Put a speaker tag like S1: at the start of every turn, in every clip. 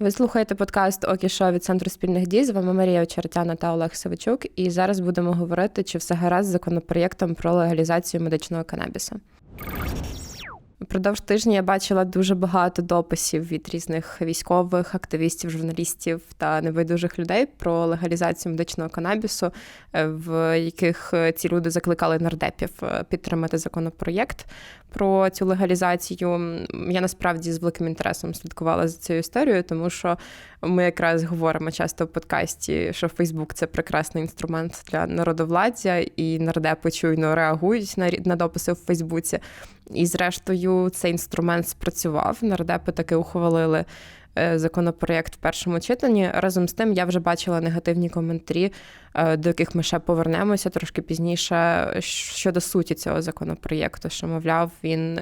S1: Ви слухаєте подкаст Окі Шо від центру спільних дій. З вами Марія Очеретяна та Олег Савичук. І зараз будемо говорити, чи все гаразд з законопроєктом про легалізацію медичного канабісу. Впродовж тижня я бачила дуже багато дописів від різних військових, активістів, журналістів та небайдужих людей про легалізацію медичного канабісу, е, в яких е, ці люди закликали нардепів е, підтримати законопроєкт про цю легалізацію. Я насправді з великим інтересом слідкувала за цією історією, тому що ми якраз говоримо часто в подкасті, що Фейсбук це прекрасний інструмент для народовладдя, і нардепи чуйно реагують на на дописи в Фейсбуці. І, зрештою, цей інструмент спрацював. Нардепи таки ухвалили е, законопроєкт в першому читанні. Разом з тим, я вже бачила негативні коментарі, до яких ми ще повернемося трошки пізніше щодо суті цього законопроєкту, що мовляв, він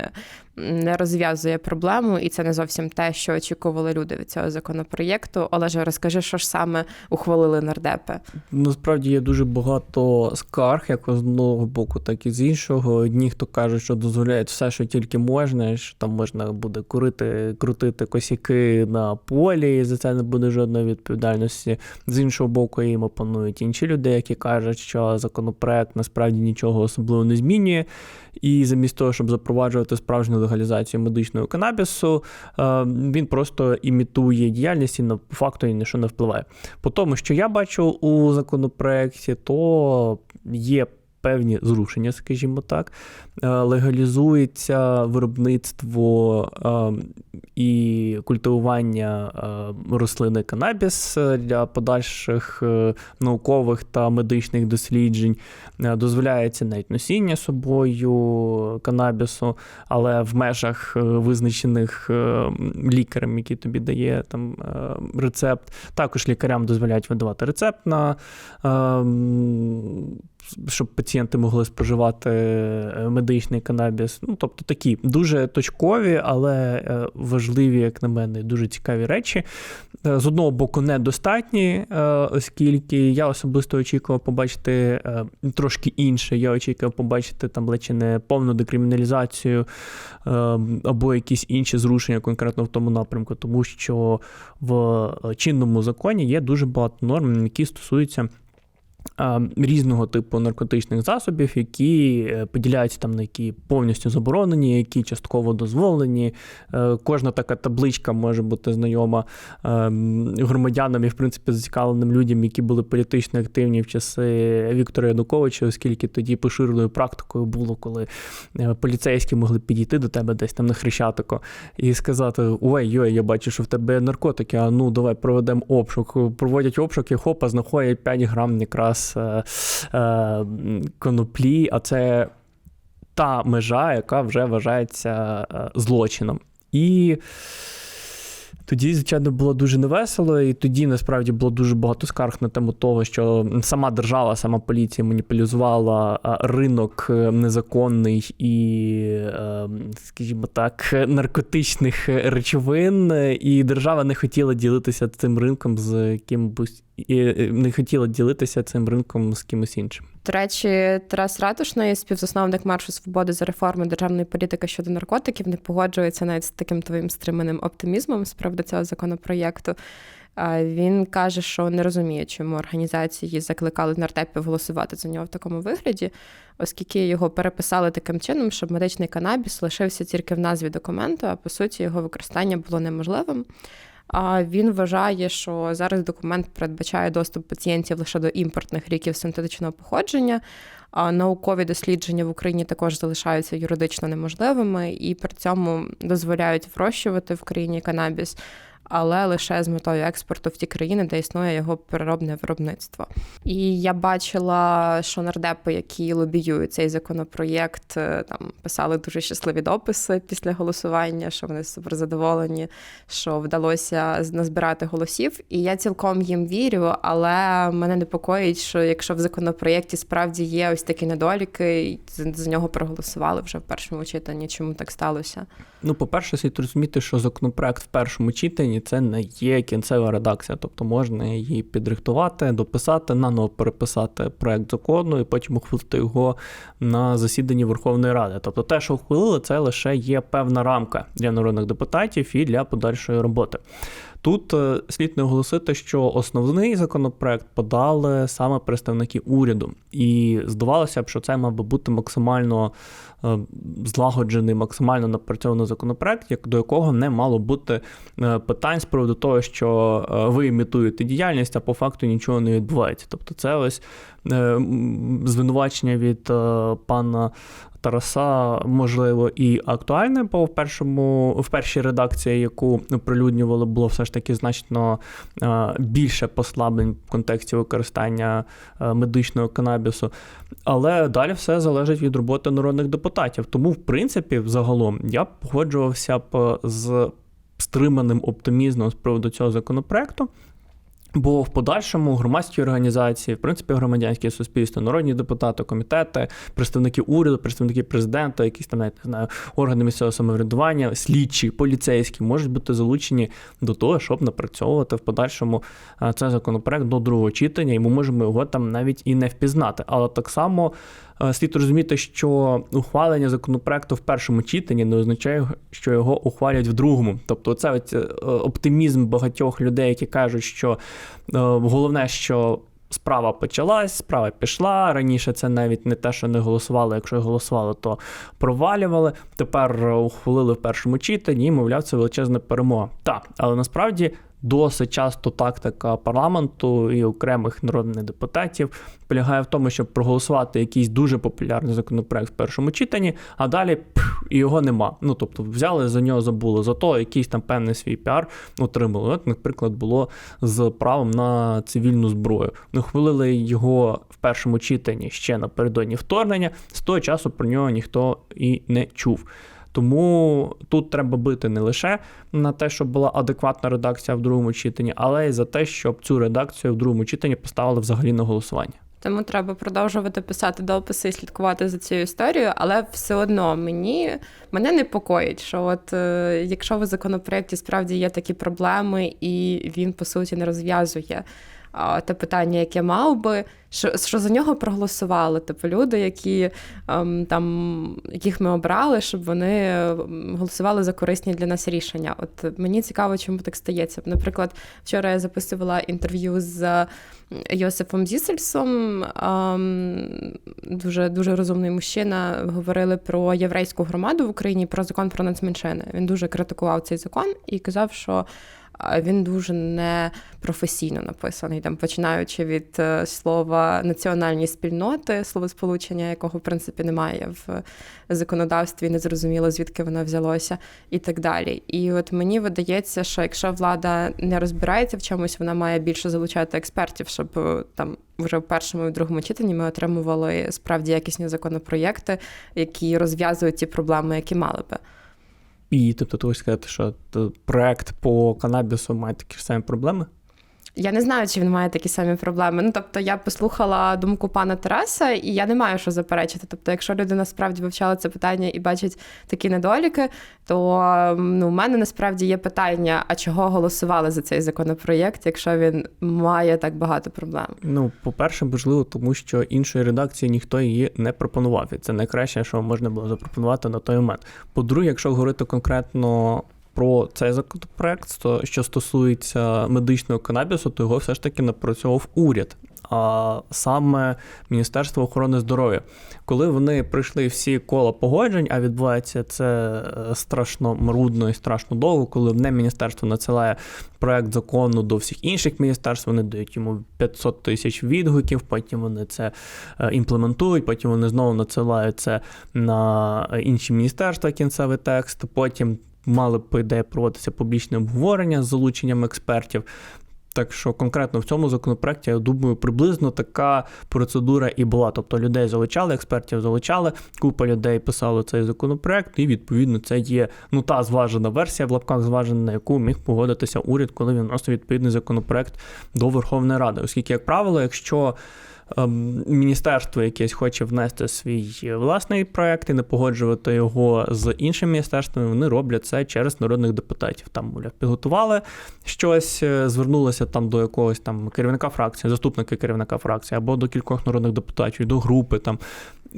S1: не розв'язує проблему, і це не зовсім те, що очікували люди від цього законопроєкту. Олеже, розкажи, що ж саме ухвалили нардепи?
S2: Насправді є дуже багато скарг, як з одного боку, так і з іншого. Одні, хто кажуть, що дозволяють все, що тільки можна, що там можна буде курити, крутити косяки на полі, і за це не буде жодної відповідальності. З іншого боку, їм опанують інші люди, які кажуть, що законопроект насправді нічого особливо не змінює. І замість того, щоб запроваджувати справжню легалізацію медичного канабісу, е, він просто імітує діяльність і на факту ні що не впливає. По тому, що я бачу у законопроекті, то є певні зрушення, скажімо так. Е, легалізується виробництво е, і культивування е, рослини канабіс для подальших наукових та медичних досліджень. Дозволяється навіть носіння собою канабісу, але в межах визначених лікарем, який тобі дає там рецепт. Також лікарям дозволяють видавати рецепт на щоб пацієнти могли споживати е, медичний канабіс. Ну, тобто такі дуже точкові, але е, важливі, як на мене, дуже цікаві речі. Е, з одного боку, недостатні, оскільки я особисто очікував побачити трошки інше. Я очікував побачити там лечі не повну декриміналізацію або якісь інші зрушення конкретно в тому напрямку, тому що в чинному законі є дуже багато норм, які стосуються. Різного типу наркотичних засобів, які е, поділяються там на які повністю заборонені, які частково дозволені. Е, кожна така табличка може бути знайома громадянам і, в принципі, зацікавленим людям, які були політично активні в часи Віктора Януковича, оскільки тоді поширеною практикою було, коли е, поліцейські могли підійти до тебе десь там на хрещатику і сказати: Ой, йой, я бачу, що в тебе наркотики, а ну давай проведемо обшук. Проводять обшук і хопа, знаходять 5 грам якраз якраз е, е, коноплі, а це та межа, яка вже вважається е, злочином. І тоді, звичайно, було дуже невесело, і тоді насправді було дуже багато скарг на тему того, що сама держава, сама поліція моніполізувала ринок незаконний і, скажімо так, наркотичних речовин, і держава не хотіла ділитися цим ринком з кимось і не хотіла ділитися цим ринком з кимось іншим.
S1: До речі, Тарас Ратушний, співзасновник маршу свободи за реформи державної політики щодо наркотиків, не погоджується навіть з таким твоїм стриманим оптимізмом з приводу цього законопроєкту. Він каже, що не розуміє, чому організації закликали нардепів голосувати за нього в такому вигляді, оскільки його переписали таким чином, щоб медичний канабіс лишився тільки в назві документу, а по суті його використання було неможливим. А він вважає, що зараз документ передбачає доступ пацієнтів лише до імпортних ліків синтетичного походження. Наукові дослідження в Україні також залишаються юридично неможливими і при цьому дозволяють врощувати в країні канабіс але лише з метою експорту в ті країни, де існує його переробне виробництво. І я бачила, що нардепи, які лобіюють цей законопроєкт, е, там писали дуже щасливі дописи після голосування, що вони супер задоволені, що вдалося назбирати голосів. І я цілком їм вірю, але мене непокоїть, що якщо в законопроєкті справді є ось такі недоліки, за нього проголосували вже в першому читанні. Чому так сталося?
S2: Ну, по-перше, слід розуміти, що законопроект в першому читанні це не є кінцева редакція, тобто можна її підрихтувати, дописати, наново переписати проект закону і потім ухвалити його на засіданні Верховної Ради. Тобто, те, що ухвалили, це лише є певна рамка для народних депутатів і для подальшої роботи. Тут е, слід наголосити, що основний законопроект подали саме представники уряду, і здавалося б, що це мав би бути максимально е, злагоджений, максимально напрацьований законопроект, як до якого не мало бути е, питань з приводу того, що ви імітуєте діяльність, а по факту нічого не відбувається. Тобто, це ось звинувачення від пана Тараса, можливо, і актуальне, бо в першому в першій редакції, яку оприлюднювали, було все ж таки значно е, більше послаблень в контексті використання е, медичного канабісу. Але далі все залежить від роботи народних депутатів. Тому, в принципі, взагалом, я погоджувався б з стриманим оптимізмом з приводу цього законопроекту. Бо в подальшому громадські організації, в принципі, громадянське суспільство, народні депутати, комітети, представники уряду, представники президента, якісь там навіть не знаю, органи місцевого самоврядування, слідчі, поліцейські можуть бути залучені до того, щоб напрацьовувати в подальшому е, цей законопроект до другого читання, і ми можемо його там навіть і не впізнати. Але так само слід розуміти, що ухвалення законопроекту в першому читанні не означає, що його ухвалять в другому. Тобто, це е, оптимізм багатьох людей, які кажуть, що е, головне, що. Справа почалась, справа пішла. Раніше це навіть не те, що не голосували. Якщо голосували, то провалювали. Тепер ухвалили в першому читанні, і, мовляв, це величезна перемога. Так, але насправді досить часто тактика парламенту і окремих народних депутатів полягає в тому, щоб проголосувати якийсь дуже популярний законопроект в першому читанні, а далі і його нема. Ну тобто взяли за нього, забули. Зато якийсь там певний свій піар отримали. От, наприклад, було з правом на цивільну зброю. Ми хвалили його в першому читанні ще напередодні вторгнення. З того часу про нього ніхто і не чув. Тому тут треба бити не лише на те, щоб була адекватна редакція в другому читанні, але й за те, щоб цю редакцію в другому читанні поставили взагалі на голосування.
S1: Тому треба продовжувати писати дописи і слідкувати за цією історією, але все одно мені мене непокоїть, що от е, якщо в законопроєкті справді є такі проблеми, і він по суті не розв'язує те питання, яке мав би, що, що за нього проголосували, типу люди, які ем, там яких ми обрали, щоб вони ем, голосували за корисні для нас рішення. От мені цікаво, чому так стається. Наприклад, вчора я записувала інтерв'ю з Йосифом Зісельсом, ем, дуже дуже розумний мужчина. Говорили про єврейську громаду в Україні, про закон про нацменшини. Він дуже критикував цей закон і казав, що він дуже непрофесійно написаний, там починаючи від е, слова національні спільноти, словосполучення, якого в принципі немає в законодавстві, не зрозуміло звідки воно взялося, і так далі. І от мені видається, що якщо влада не розбирається в чомусь, вона має більше залучати експертів, щоб е, там вже в першому і в другому читанні ми отримували справді якісні законопроєкти, які розв'язують ті проблеми, які мали би.
S2: І тобто, ти хочеш сказати, що т- проект по канабісу має такі ж самі проблеми?
S1: Я не знаю, чи він має такі самі проблеми. Ну тобто, я послухала думку пана Тараса, і я не маю що заперечити. Тобто, якщо людина справді вивчала це питання і бачить такі недоліки, то ну, у мене насправді є питання: а чого голосували за цей законопроєкт, якщо він має так багато проблем?
S2: Ну, по-перше, можливо, тому що іншої редакції ніхто її не пропонував. І це найкраще, що можна було запропонувати на той момент. По-друге, якщо говорити конкретно. Про цей законопроект, що стосується медичного канабісу, то його все ж таки напрацьовував уряд, а саме Міністерство охорони здоров'я. Коли вони пройшли всі кола погоджень, а відбувається це е, страшно марудно і страшно довго, коли одне міністерство надсилає проект закону до всіх інших міністерств, вони дають йому 500 тисяч відгуків, потім вони це е, імплементують, потім вони знову надсилають це на інші міністерства кінцевий текст, потім мали б, ідеї, проводитися публічне обговорення з залученням експертів. Так що конкретно в цьому законопроекті, я думаю, приблизно така процедура і була. Тобто людей залучали, експертів залучали, купа людей писали цей законопроект, і відповідно це є ну та зважена версія в лапках зважена, на яку міг погодитися уряд, коли він вносив відповідний законопроект до Верховної Ради. Оскільки, як правило, якщо міністерство якесь хоче внести свій власний проект і не погоджувати його з іншими міністерствами, вони роблять це через народних депутатів. Там, мовляв, підготували щось, е, звернулися там до якогось там керівника фракції, заступника керівника фракції або до кількох народних депутатів, до групи там.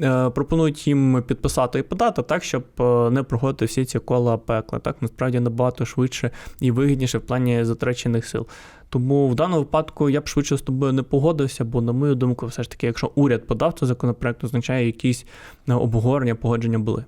S2: Е, Пропонують їм підписати і подати так, щоб е, не проходити всі ці кола пекла. Так насправді набагато швидше і вигідніше в плані затрачених сил. Тому в даному випадку я б швидше з тобою не погодився, бо, на мою думку, все ж таки, якщо уряд подав цей законопроект, означає якісь е, обговорення, погодження були.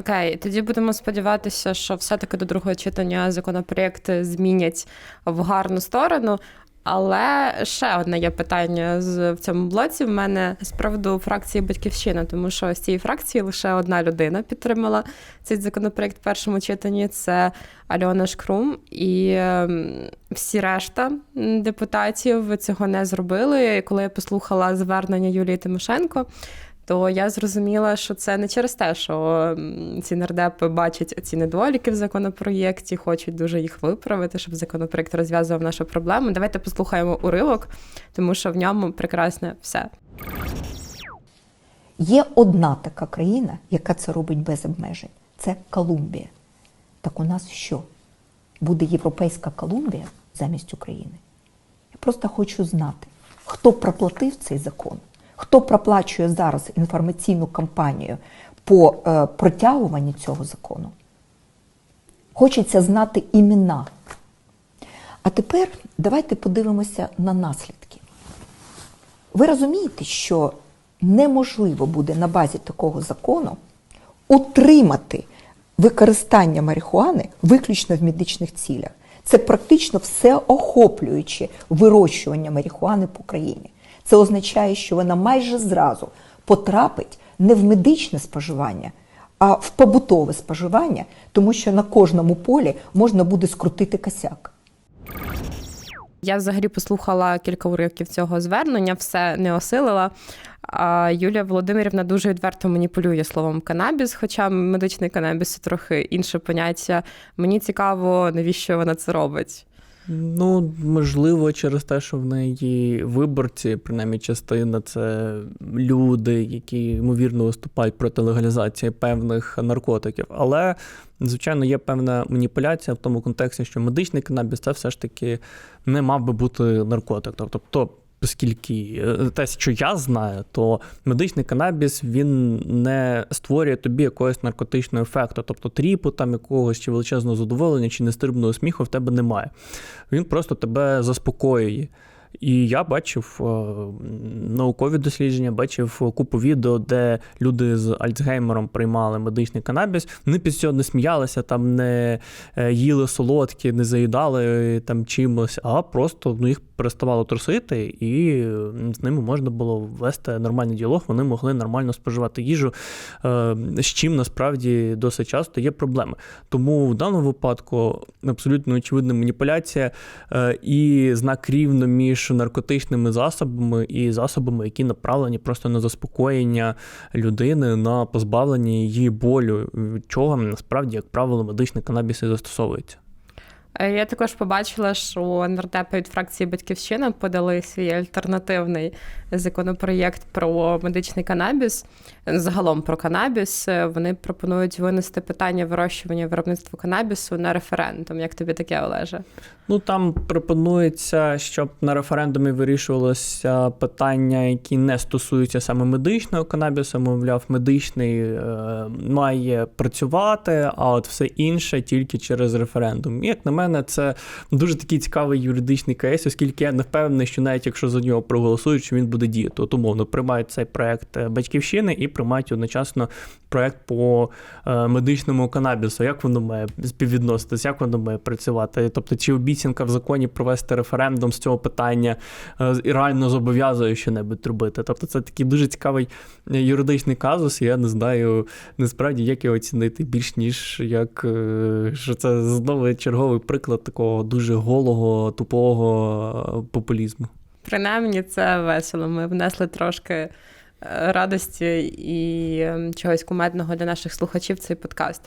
S1: Окей, тоді будемо сподіватися, що все-таки до другого читання законопроект змінять в гарну сторону. Але ще одне є питання в цьому блоці. В мене справду фракції Батьківщина, тому що з цієї фракції лише одна людина підтримала цей законопроект в першому читанні. Це Альона Шкрум, і ем, всі решта депутатів цього не зробили. Коли я послухала звернення Юлії Тимошенко, то я зрозуміла, що це не через те, що ці нардепи бачать ці недоліки в законопроєкті, хочуть дуже їх виправити, щоб законопроєкт розв'язував нашу проблему. Давайте послухаємо уривок, тому що в ньому прекрасне все.
S3: Є одна така країна, яка це робить без обмежень. Це Колумбія. Так у нас що? Буде Європейська Колумбія замість України? Я просто хочу знати, хто проплатив цей закон, хто проплачує зараз інформаційну кампанію по е, протягуванню цього закону. Хочеться знати імена. А тепер давайте подивимося на наслідки. Ви розумієте, що неможливо буде на базі такого закону утримати використання марихуани виключно в медичних цілях. Це практично всеохоплююче вирощування марихуани по країні. Це означає, що вона майже зразу потрапить не в медичне споживання, а в побутове споживання, тому що на кожному полі можна буде скрутити косяк.
S1: Я взагалі послухала кілька уривків цього звернення, все не осилила. Юлія Володимирівна дуже відверто маніпулює словом канабіс, хоча медичний канабіс це трохи інше поняття. Мені цікаво, навіщо вона це робить.
S2: Ну, можливо, через те, що в неї виборці, принаймні частина, це люди, які ймовірно виступають проти легалізації певних наркотиків. Але, звичайно, є певна маніпуляція в тому контексті, що медичний канабіс це все ж таки не мав би бути наркотик. Тобто, Оскільки е, те, що я знаю, то медичний канабіс він не створює тобі якогось наркотичного ефекту, тобто тріпу, там якогось чи величезного задоволення, чи нестрибного сміху в тебе немає. Він просто тебе заспокоює. І я бачив е, наукові дослідження, бачив купу відео, де люди з Альцгеймером приймали медичний канабіс. Вони під цього не сміялися, там не е, їли солодкі, не заїдали там чимось, а просто ну, їх переставало трусити, і з ними можна було вести нормальний діалог. Вони могли нормально споживати їжу, е, з чим насправді досить часто є проблеми. Тому в даному випадку абсолютно очевидна маніпуляція е, і знак рівно між наркотичними засобами і засобами, які направлені просто на заспокоєння людини, на позбавлення її болю, чого насправді, як правило, медичний канабіс і застосовується.
S1: Е, Я також побачила, що нардепи від фракції Батьківщина подали свій альтернативний законопроєкт про медичний канабіс. Загалом про канабіс. Е, Вони пропонують винести питання вирощування виробництва канабісу на референдум. Як тобі таке, Олеже?
S2: Ну там пропонується, щоб на референдумі вирішувалося питання, які не стосуються саме медичного канабісу. Мовляв, медичний е, має працювати, а от все інше тільки через референдум. Як на мене, це дуже такий цікавий юридичний кейс, оскільки я не впевнений, що навіть якщо за нього проголосують, що він буде діяти. От умовно приймають цей проект е, батьківщини і приймають одночасно проект по е, медичному канабісу. Як воно має співвідноситись, як воно має працювати? Тобто, чи обіцянка в законі провести референдум з цього питання е, і реально зобов'язує що-небудь робити? Тобто, це такий дуже цікавий юридичний казус. і Я не знаю насправді, як його оцінити більш ніж як що це знову черговий приклад такого дуже голого, тупого е, популізму.
S1: Принаймні, це весело. Ми внесли трошки е, радості і ем, чогось кумедного для наших слухачів цей подкаст.